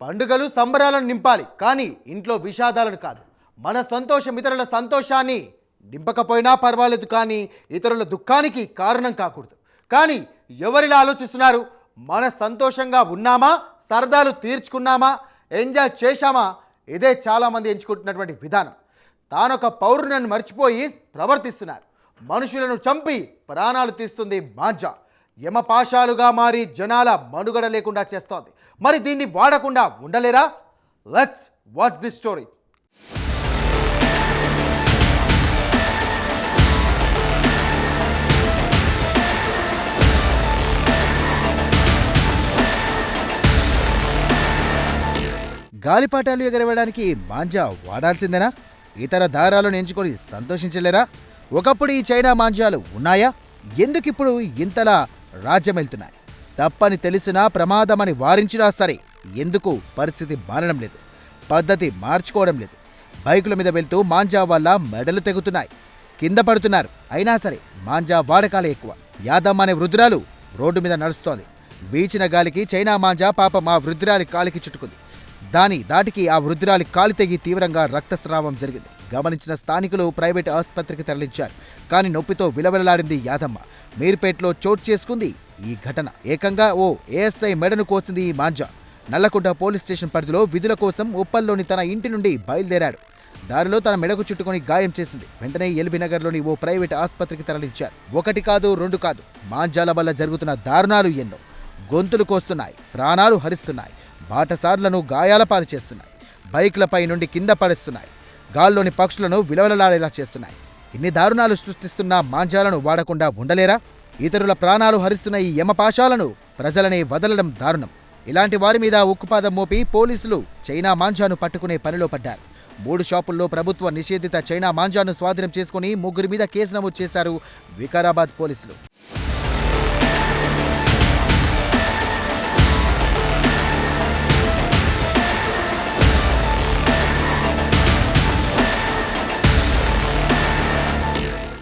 పండుగలు సంబరాలను నింపాలి. కానీ ఇంట్లో విషాదాలను కాదు. మన సంతోషం ఇతరుల సంతోషాన్ని నింపకపోయినా పర్వాలేదు కానీ ఇతరుల దుఃఖానికి కారణం కాకూడదు. కానీ ఎవరిలా ఆలోచిస్తున్నారు? మన సంతోషంగా ఉన్నామా? సరదాలు తీర్చుకున్నామా? ఎంజాయ్ చేశామా? ఇదే చాలామంది ఎంచుకుంటున్నటువంటి విధానం. తానొక పౌరులను మర్చిపోయి ప్రవర్తిస్తున్నారు. మనుషులను చంపి ప్రాణాలు తీస్తుంది మాంజా. యమపాశాలుగా మారి జనాల మనుగడ లేకుండా చేస్తోంది. మరి దీన్ని వాడకుండా ఉండలేరా? లెట్స్ వాచ్ దిస్ స్టోరీ గాలిపాటాలు ఎగరవేయడానికి మాంజా వాడాల్సిందేనా? ఇతర దారాలను ఎంచుకొని సంతోషించలేరా? ఒకప్పుడు ఈ చైనా మాంజాలు ఉన్నాయా? ఎందుకిప్పుడు ఇంతలా రాజ్యమెళ్తున్నాయి. తప్పని తెలిసినా ప్రమాదమని వారించినా సరే ఎందుకు పరిస్థితి మారడం లేదు. పద్ధతి మార్చుకోవడం లేదు. బైకుల మీద వెళ్తూ మాంజా వల్ల మెడలు తెగుతున్నాయి. కింద పడుతున్నారు. అయినా సరే మాంజా వాడకాలే ఎక్కువ. యాదమ్మ అనే వృద్ధురాలు రోడ్డు మీద నడుస్తోంది. వీచిన గాలికి చైనా మాంజా పాప మా వృద్ధురాలి కాలికి చుట్టుకుంది. దాని దాటికి ఆ వృద్ధురాలి కాలి తెగి తీవ్రంగా రక్తస్రావం జరిగింది. గమనించిన స్థానికులు ప్రైవేట్ ఆసుపత్రికి తరలించారు. కానీ నొప్పితో విలవిలలాడింది యాదమ్మ. మీర్పేట్లో చోటు చేసుకుంది ఈ ఘటన. ఏకంగా ఓ ఏఎస్ఐ మెడను కోసింది ఈ మాంజా. నల్లకుంట పోలీస్ స్టేషన్ పరిధిలో విధుల కోసం ఉప్పల్లోని తన ఇంటి నుండి బయలుదేరాడు. దారిలో తన మెడకు చుట్టుకొని గాయం చేసింది. వెంటనే ఎల్బీనగర్లోని ఓ ప్రైవేట్ ఆసుపత్రికి తరలించారు. ఒకటి కాదు రెండు కాదు. మాంజాల వల్ల జరుగుతున్న దారుణాలు ఎన్నో. గొంతులు కోస్తున్నాయి ప్రాణాలు హరిస్తున్నాయి బాటసార్లను గాయాల పాలు చేస్తున్నాయి బైక్లపై నుండి కింద పడేస్తున్నాయి. గాల్లోని పక్షులను విలవలలాడేలా చేస్తున్నాయి. ఇన్ని దారుణాలు సృష్టిస్తున్న మాంజాలను వాడకుండా ఉండలేరా? ఇతరుల ప్రాణాలు హరిస్తున్న ఈ యమపాశాలను ప్రజలనే వదలడం దారుణం. ఇలాంటి వారి మీద ఉక్కుపాదం మోపి పోలీసులు చైనా మాంజాను పట్టుకునే పనిలో పడ్డారు. మూడు షాపుల్లో ప్రభుత్వ నిషేధిత చైనా మాంజాను స్వాధీనం చేసుకుని ముగ్గురి మీద కేసు నమోదు చేశారు వికారాబాద్ పోలీసులు.